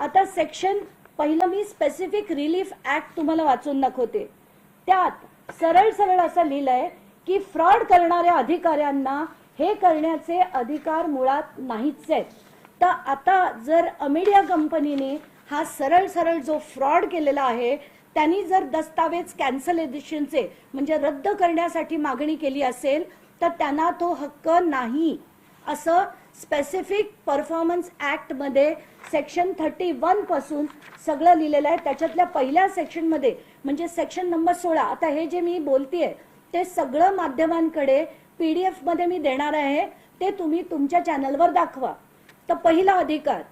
आता सेक्शन पहिलं मी specific relief act तुम्हाला वाचून दाखवते. त्यात सरळ सरळ असं लिहिलंय की फ्रॉड करणाऱ्या अधिकाऱ्यांना हे करण्याचे अधिकार मुळात नाहीच आहेत. तर आता जर अमेडिया कंपनीने हा सरळ सरळ जो फ्रॉड केलेला आहे त्यांनी जर दस्तावेज कॅन्सलेशनचे म्हणजे रद्द करण्यासाठी मागणी केली असेल तर त्यांना तो हक्क नाही. असं स्पेसिफिक परफॉर्मन्स ऍक्टमध्ये सेक्शन थर्टी वनपासून सगळं लिहिलेलं आहे. त्याच्यातल्या पहिल्या सेक्शनमध्ये म्हणजे सेक्शन नंबर सोळा आता हे जे मी बोलतेय ते सगळं माध्यमांकडे पी डी एफमध्ये मी देणार आहे. ते तुम्ही तुमच्या चॅनलवर दाखवा. तर पहिला अधिकार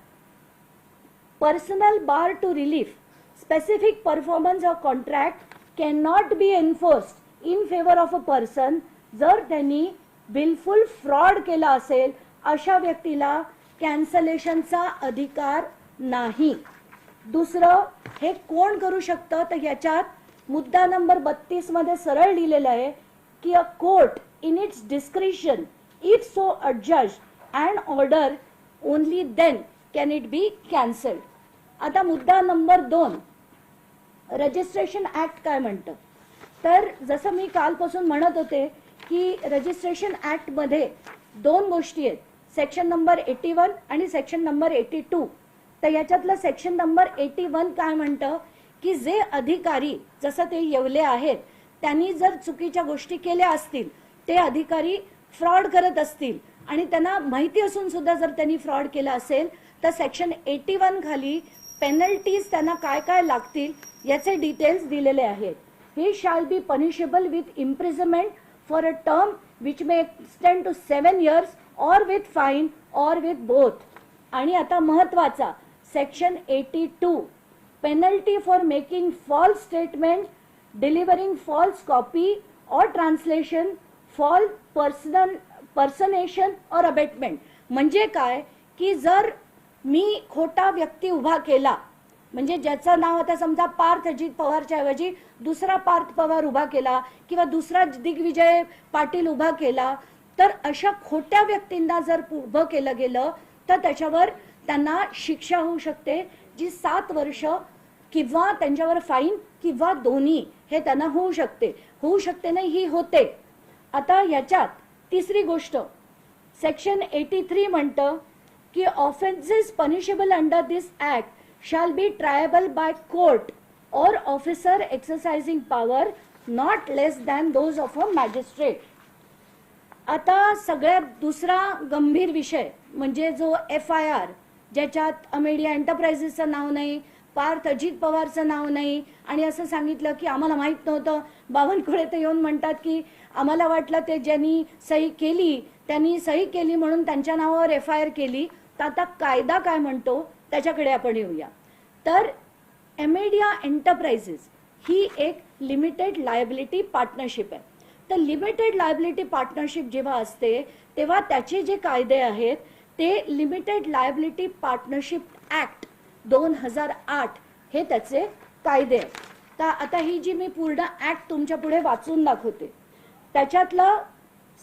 personal bar to relief specific performance of contract contract not be enforced in favour of a person जर त्यांनी बिलफुल फ्रॉड केला असेल अशा व्यक्तीला कॅन्सलेशनचा अधिकार नाही. दुसरं हे कोण करू शकतं? तर याच्यात मुद्दा नंबर बत्तीसमध्ये सरळ लिहिलेलं आहे की a court in its discretion if so adjust and order only then can it be cancelled. आता मुद्दा नंबर दोन रजिस्ट्रेशन ऍक्ट काय म्हणतं? तर जसं मी कालपासून म्हणत होते की रजिस्ट्रेशन ऍक्टमध्ये दोन गोष्टी आहेत. सेक्शन नंबर एटी वन आणि सेक्शन नंबर एटी टू तर याच्यातलं सेक्शन नंबर एटी वन काय म्हणतं? की जे अधिकारी जसं ते येवले आहेत त्यांनी जर चुकीच्या गोष्टी केल्या असतील ते अधिकारी फ्रॉड करत असतील आणि त्यांना माहिती असून सुद्धा जर त्यांनी फ्रॉड केला असेल तर सेक्शन एटी वन खाली पेनल्टीज त्यांना काय काय लागतील याचे डिटेल्स दिलेले आहेत. ही shall be punishable with imprisonment for a term which may extend to seven years or with fine or with both आणि आता महत्त्वाचा section eighty two penalty for making false statement delivering false copy or translation fall personal personation or abetment म्हणजे काय? की जर मी खोटा व्यक्ती उभा केला म्हणजे ज्याचं नाव आता समजा पार्थ अजित पवारच्या ऐवजी दुसरा पार्थ पवार उभा केला किंवा दुसरा दिग्विजय पाटील उभा केला तर अशा खोट्या व्यक्तींना जर उभं केलं गेलं तर त्याच्यावर त्यांना शिक्षा होऊ शकते जी सात वर्ष किंवा त्यांच्यावर फाईन किंवा दोन्ही हे त्यांना होऊ शकते होऊ शकते नाही ही होते आता याच्यात तिसरी गोष्ट सेक्शन एटी थ्री म्हणतं की offences punishable under this act shall be triable by court or officer exercising power not less than those of a magistrate. आता सगळ्यात दुसरा गंभीर विषय म्हणजे जो एफ आय आर ज्याच्यात अमेडिया एंटरप्राइजेसचं नाव नाही पार्थ अजित पवारचं नाव नाही आणि असं सांगितलं की आम्हाला माहीत नव्हतं. बावनकुळे तर येऊन म्हणतात की आम्हाला वाटलं ते ज्यांनी सही केली त्यांनी सही केली म्हणून त्यांच्या नावावर एफ आय आर केली. तर आता कायदा काय म्हणतो त्याच्याकडे आपण येऊया. तर एमेडिया एंटरप्राइजेस ही एक लिमिटेड लायबिलिटी पार्टनरशिप आहे. तर लिमिटेड लायबिलिटी पार्टनरशिप जेव्हा असते तेव्हा त्याचे जे कायदे आहेत ते लिमिटेड लायबिलिटी पार्टनरशिप ऍक्ट दोन हजार आठ हे त्याचे कायदे तर आता ही जी मी पूर्ण ऍक्ट तुमच्यापुढे वाचून दाखवते. त्याच्यातलं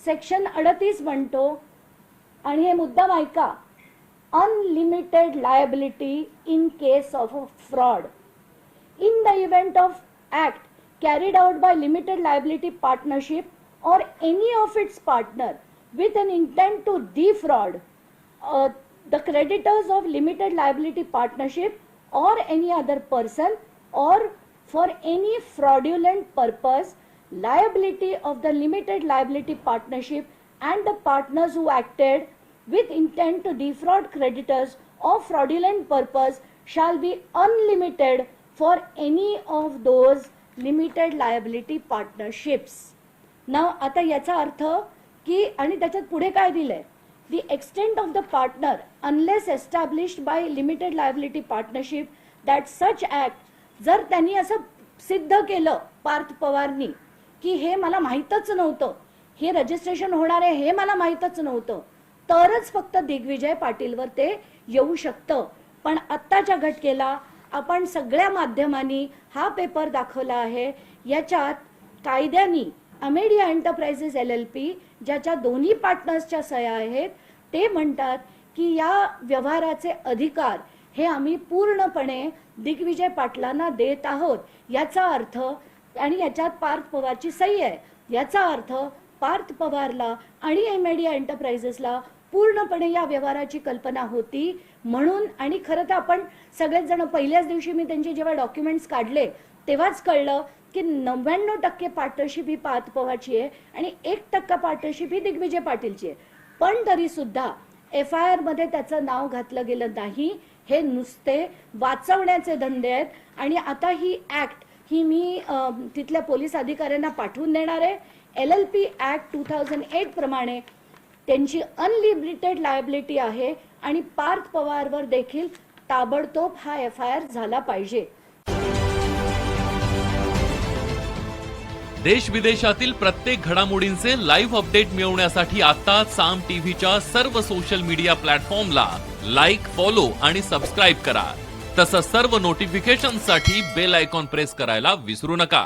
सेक्शन अडतीस म्हणतो आणि हे मुद्दाम ऐका. Unlimited liability in case of a fraud in the event of act carried out by limited liability partnership or any of its partner with an intent to defraud uh, the creditors of limited liability partnership or any other person or for any fraudulent purpose liability of the limited liability partnership and the partners who acted with intent to defraud creditors of fraudulent purpose shall be unlimited for any of those limited liability partnerships ना आता याचा अर्थ की आणि त्याच्यात पुढे काय दिलंय? The extent of the partner unless established by limited liability partnership that such act जर त्यांनी असं सिद्ध केलं पार्थ पवारनी की हे मला माहीतच नव्हतं हे रजिस्ट्रेशन होणार आहे हे मला माहीतच नव्हतं तरच फक्त दिग्विजय पाटीलवर ते येऊ शकतं. पण आत्ताच्या घटकेला आपण सगळ्या माध्यमांनी हा पेपर दाखवला आहे. याच्यात कायद्यानी Amadea enterprises L L P ज्याच्या दोन्ही पार्टनर्सच्या सह्या आहेत ते म्हणतात की या व्यवहाराचे अधिकार हे आम्ही पूर्णपणे दिग्विजय पाटलांना देत आहोत. याचा अर्थ आणि याच्यात पार्थ पवारची सही आहे. याचा अर्थ पार्थ पवारला आणि एमेडिया एंटरप्राइजेसला पूर्णपणे या व्यवहाराची कल्पना होती. म्हणून आणि खरं तर आपण सगळेच जण पहिल्याच दिवशी मी त्यांचे जेव्हा डॉक्युमेंट्स काढले तेव्हाच कळलं की नव्याण्णव टक्के पार्टनरशिप ही पात पवाची आहे आणि एक टक्का पार्टनरशिप ही दिग्विजय पाटीलची आहे. पण तरी सुद्धा एफ आय आरमध्ये त्याचं नाव घातलं गेलं नाही. हे नुसते वाचवण्याचे धंदे आहेत आणि आता ही ऍक्ट ही मी तिथल्या पोलीस अधिकाऱ्यांना पाठवून देणार आहे. L L P act two thousand eight प्रमाणे त्यांची अनलिमिटेड लायबिलिटी आहे आणि पार्थ पवारवर देखील ताबडतोब हा एफ आय आर झाला पाहिजे. देश विदेशातील प्रत्येक घडामोडींचे लाईव्ह अपडेट मिळवण्यासाठी आता साम टीव्हीच्या सर्व सोशल मीडिया प्लॅटफॉर्मला लाईक फॉलो आणि सबस्क्राईब करा. तसंच सर्व नोटिफिकेशनसाठी बेल आयकॉन प्रेस करायला विसरू नका.